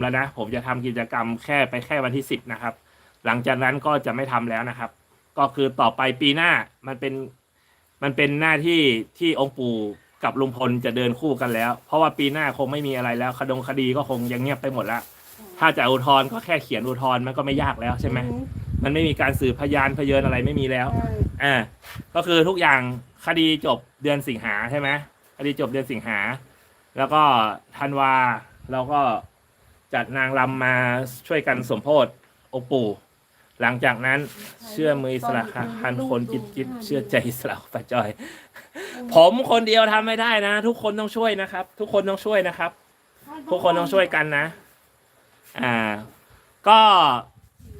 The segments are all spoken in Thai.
แล้วนะ ผมจะทำกิจกรรมแค่ไปแค่วันที่สิบนะครับ หลังจากนั้นก็จะไม่ทำแล้วนะครับ ก็คือต่อไปปีหน้ามันเป็นมันเป็นหน้าที่ที่องค์ปู่กับลุงพลจะเดินคู่กันแล้ว เพราะว่าปีหน้าคงไม่มีอะไรแล้วคดงคดีก็คงยังเงียบไปหมดแล้วถ้าจะอุทธรณ์ก็แค่เขียนอุทธรณ์มันก็ไม่ยากแล้วใช่ไหมมันไม่มีการสืบพยานพยเยนอะไรไม่มีแล้วอ่าก็คือทุกอย่างคดีจบเดือนสิงหาใช่ไหมคดีจบเดือนสิงหา แล้วก็ธันวาเราก็ จัดนางรำมาช่วยกันสมโพธองค์ปู่ หลังจากนั้นเชื่อมืออิสระค่ะพันคนจิตจิตเชื่อใจอิสระปะจอย ผมคนเดียวทำไม่ได้นะ ทุกคนต้องช่วยนะครับ ทุกคนต้องช่วยนะครับ ทุกคนต้องช่วยกันนะ อ่า ก็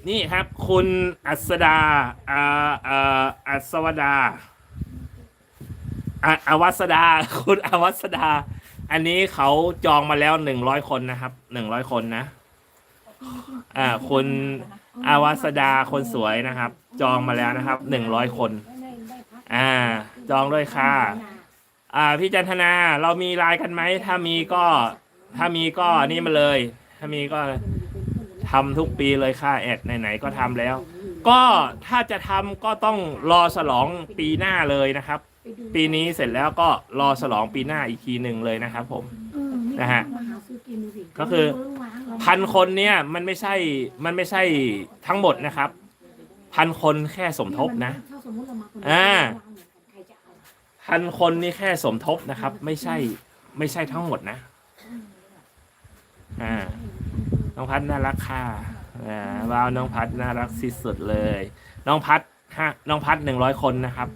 นี่ครับ คุณอัสดาอ่าอ่าอัสวดาอ่าอวัสดา คุณอวัสดา อันนี้เขาจองมาแล้วหนึ่งร้อยคนนะครับหนึ่งร้อยคนนะอ่าคุณอาวสดาคนสวยนะครับ จองมาแล้วนะครับหนึ่งร้อยคน อ่า จองด้วยค่ะ อ่าพี่จันทนาเรามีไลน์กันไหมถ้ามีก็ ถ้ามีก็นี่มาเลย ถ้ามีก็ทำทุกปีเลยค่ะแอดไหนๆก็ทำแล้ว ก็ถ้าจะทำก็ต้องรอฉลองปีหน้าเลยนะครับ ปีนี้เสร็จแล้วก็รอฉลองปีหน้าอีกทีหนึ่งเลยนะครับผมนะฮะก็คือ พันคนเนี่ยมันไม่ใช่มันไม่ใช่ทั้งหมดนะครับ พันคนแค่สมทบนะอ่าพันคนนี่แค่สมทบนะครับ ไม่ใช่ไม่ใช่ทั้งหมดนะอ่าน้องพัดน่ารักค่ะอ่าว้าวน้องพัดน่ารักที่สุดเลย น้องพัดฮะน้องพัดหนึ่งร้อยคนนะครับ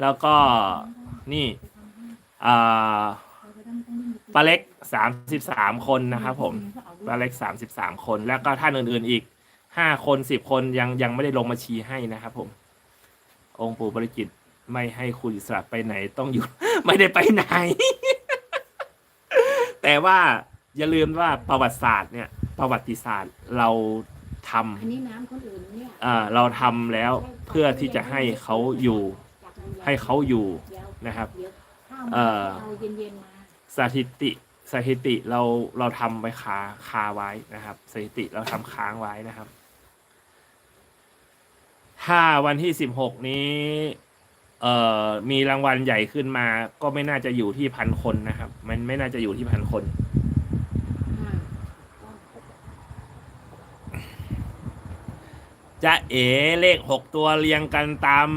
แล้วก็นี่อ่าปลาเล็กสามสิบสามคนนะครับผมปลาเล็กสามสิบสามคน แล้วก็ท่านอื่นๆอีกห้าคนสิบคนยังยังไม่ได้ลงมาชี้ให้นะครับผม องค์ปู่บริจิตรไม่ให้คุณอิสระไปไหนต้องอยู่ไม่ได้ไปไหน แต่ว่าอย่าลืมว่าประวัติศาสตร์เนี่ย ประวัติศาสตร์เราทำอันนี้น้ำคนอื่นเนี่ยเอ่อเราทำแล้วเพื่อที่จะให้เขาอยู่ ให้เขาอยู่นะครับเอ่อเอาเย็นๆมาสถิติสถิติเราเราทำไว้คาคาไว้นะครับ สถิติเราทำค้างไว้นะครับ ถ้าวันที่สิบหกนี้เอ่อมีรางวัลใหญ่ขึ้นมา ก็ไม่น่าจะอยู่ที่พันคนนะครับ มันไม่น่าจะอยู่ที่พันคน อ่า จะเอเลขหกตัวเรียงกันตาม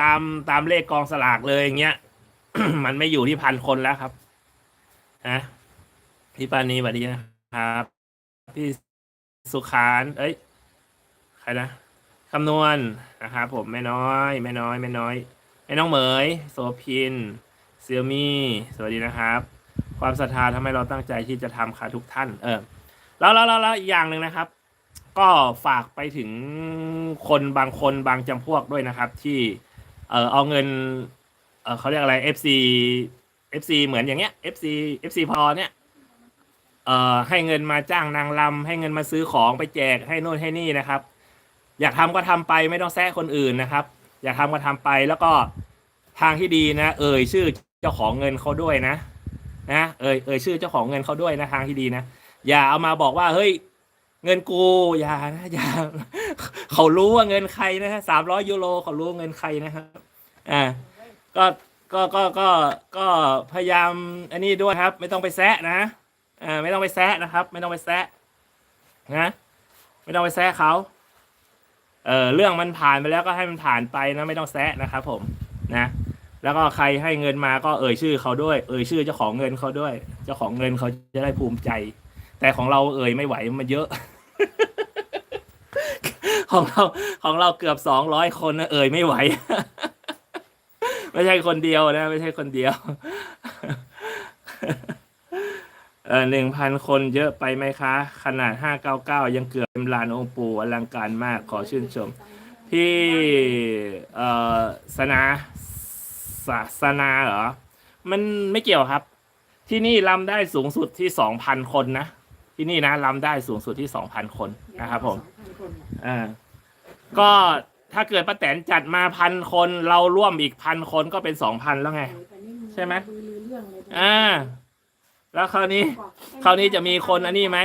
ตามตามเลขกองสลากเลยอย่างเงี้ย มันไม่อยู่ที่พันคนแล้วครับนะพี่ปานีสวัสดีนะครับ พี่สุขาน เอ้ย ใครนะคำนวณนะครับผมแม่น้อย แม่น้อย แม่น้อยแม่น้องเหมย โสพินเซียมี่ สวัสดีนะครับ ความศรัทธาทำให้เราตั้งใจที่จะทำค่ะทุกท่าน เออแล้วแล้วแล้วอีกอย่างหนึ่งนะครับ ก็ฝากไปถึงคนบางคนบางจำพวกด้วยนะครับ ที่ เออเอาเงิน เออเขาเรียกอะไร FC FC เหมือนอย่างเงี้ย FC FC พอเนี่ยเอ่อให้เงินมาจ้างนางรำให้เงินมาซื้อของไปแจกให้โน่นให้นี่นะครับ อยากทำก็ทำไปไม่ต้องแซะคนอื่นนะครับ อยากทำก็ทำไปแล้วก็ทางที่ดีนะ เอ่ยชื่อเจ้าของเงินเขาด้วยนะ นะเอ่ยเอ่ยชื่อเจ้าของเงินเขาด้วยนะทางที่ดีนะ อย่าเอามาบอกว่าเฮ้ย เงินกูอย่านะอย่าเขารู้ว่าเงินใครนะฮะสามร้อยยูโรเขารู้เงินใครนะครับอ่าก็ก็ก็ก็ก็พยายามอันนี้ด้วยครับ ไม่ต้องไปแซะนะอ่าไม่ต้องไปแซะนะครับ ไม่ต้องไปแซะนะไม่ต้องไปแซะเขาเออเรื่องมันผ่านไปแล้วก็ให้มันผ่านไปนะ ไม่ต้องแซะนะครับผมนะ แล้วก็ใครให้เงินมาก็เอ่ยชื่อเขาด้วย เอ่ยชื่อเจ้าของเงินเขาด้วย เจ้าของเงินเขาจะได้ภูมิใจ แต่ของเราเอ่ยไม่ไหวมันเยอะ ของเราของเราเกือบสองร้อยคนนะเอ่ยไม่ไหว ไม่ใช่คนเดียวนะ ไม่ใช่คนเดียวเออหนึ่งพันคนเยอะไปไหมคะ ขนาดห้าเก้าเก้ายังเกือบเต็มลานองค์ปู่อลังการมากขอชื่นชม พี่เอ่อสนาศาสนาเหรอ มันไม่เกี่ยวครับ ที่นี่รำได้สูงสุดที่สองพันคนนะ ที่นี่นะรำได้สูงสุดที่สองพันคนนะครับผมอ่าก็ถ้าเกิดป้าแตนจัดมาพันคนเราร่วมอีกพันคนก็เป็นสองพันแล้วไง ใช่ไหมอ่าแล้วคราวนี้ คราวนี้จะมีคนอันนี้ไหม